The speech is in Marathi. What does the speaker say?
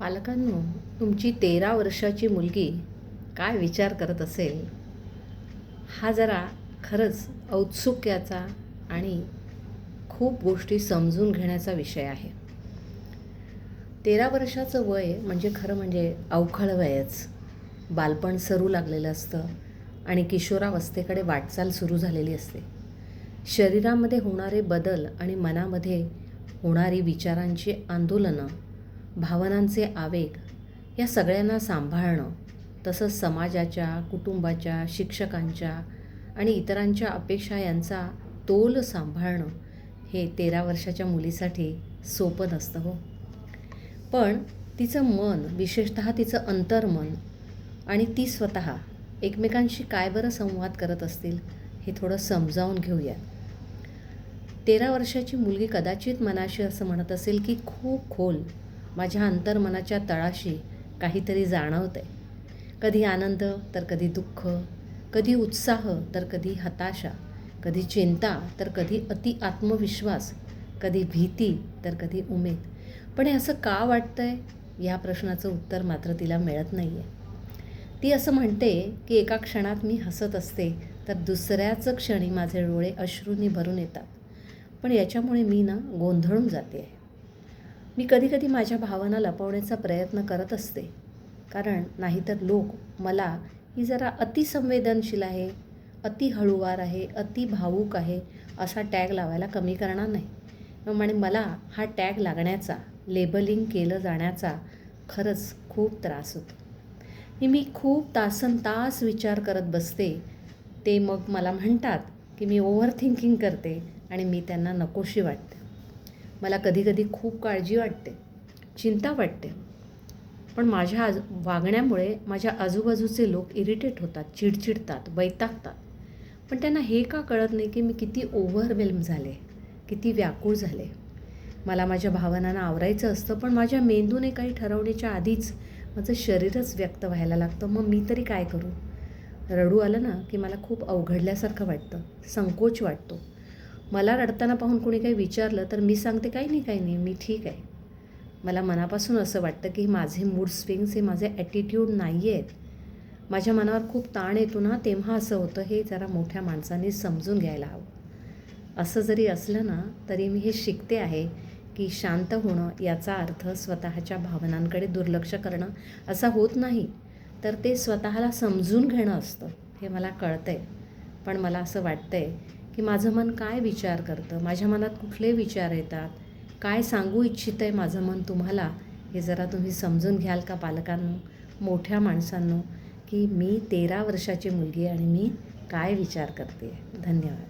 पालकांनो तुमची तेरा वर्षाची मुलगी काय विचार करत असेल? हा जरा खरंच औत्सुक्याचा आणि खूप गोष्टी समजून घेण्याचा विषय आहे. तेरा वर्षाचं वय म्हणजे खरं म्हणजे अवखळ वयच. बालपण सरू लागलेलं असतं आणि किशोरावस्थेकडे वाटचाल सुरू झालेली असते. शरीरामध्ये होणारे बदल आणि मनामध्ये होणारी विचारांची आंदोलनं भावनांचे आवेग या सगळ्यांना सांभाळणं तसंच समाजाच्या कुटुंबाच्या शिक्षकांच्या आणि इतरांच्या अपेक्षा यांचा तोल सांभाळणं हे तेरा वर्षाच्या मुलीसाठी सोपं नसतं हो. पण तिचं मन विशेषतः तिचं अंतर्मन आणि ती स्वतः एकमेकांशी काय बरं संवाद करत असतील हे थोडं समजावून घेऊया तेरा वर्षाची मुलगी कदाचित मनाशी असं म्हणत असेल की खूप खोल माझ्या अंतर्मनाच्या तळाशी काहीतरी जाणवतं आहे कधी आनंद तर कधी दुःख कधी उत्साह तर कधी हताशा कधी चिंता तर कधी अति आत्मविश्वास कधी भीती तर कधी उमेद. पण हे असं का वाटतं आहे या प्रश्नाचं उत्तर मात्र तिला मिळत नाही आहे ती असं म्हणते की एका क्षणात मी हसत असते तर दुसऱ्याच क्षणी माझे डोळे अश्रूंनी भरून येतात. पण याच्यामुळे मी ना गोंधळून जाते आहे मी कधीकधी माझ्या भावना लपवण्याचा प्रयत्न करत असते. कारण नाहीतर लोक मला ही जरा अतिसंवेदनशील आहे अति हळूवार आहे अति भावूक आहे असा टॅग लावायला कमी करणार नाही. मग आणि मला हा टॅग लागण्याचा लेबलिंग केलं जाण्याचा खरंच खूप त्रास होतो. मी मी खूप तासन तास विचार करत बसते. ते मग मला म्हणतात की मी ओव्हर थिंकिंग करते आणि मी त्यांना नकोशी वाटते. मला कधीकधी खूप काळजी वाटते चिंता वाटते. पण माझ्या आज वागण्यामुळे माझ्या आजूबाजूचे लोक इरिटेट होतात चिडचिडतात वैतागतात. पण त्यांना हे का कळत नाही की मी किती ओव्हरवेल्म झाले किती व्याकुळ झाले? मला माझ्या भावनांना आवरायचं असतं पण माझ्या मेंदूने काही ठरवण्याच्या आधीच माझं शरीरच व्यक्त व्हायला लागतं. मग मी तरी काय करू? रडू आलं ना की मला खूप अवघडल्यासारखं वाटतं संकोच वाटतो. मला रडताना पाहून कोणी काही विचारलं तर मी सांगते काही नाही काही नाही मी ठीक आहे. मला मनापासून असं वाटतं की माझे मूड स्विंग्स हे माझे ॲटिट्यूड नाही आहेत माझ्या मनावर खूप ताण येतो ना तेव्हा असं होतं हे जरा मोठ्या माणसांनी समजून घ्यायला हवं. असं जरी असलं ना तरी मी हे शिकते आहे की शांत होणं याचा अर्थ स्वतःच्या भावनांकडे दुर्लक्ष करणं. असा होत नाही तर ते स्वतःला समजून घेणं असतं हे मला कळतं आहे पण मला असं वाटतं आहे की माझं मन काय विचार करतं? माझ्या मनात कुठले विचार येतात? काय सांगू इच्छित आहे माझं मन तुम्हाला? हे जरा तुम्ही समजून घ्याल का पालकांनो मोठ्या माणसांनो की मी तेरा वर्षाची मुलगी आणि मी काय विचार करते? धन्यवाद.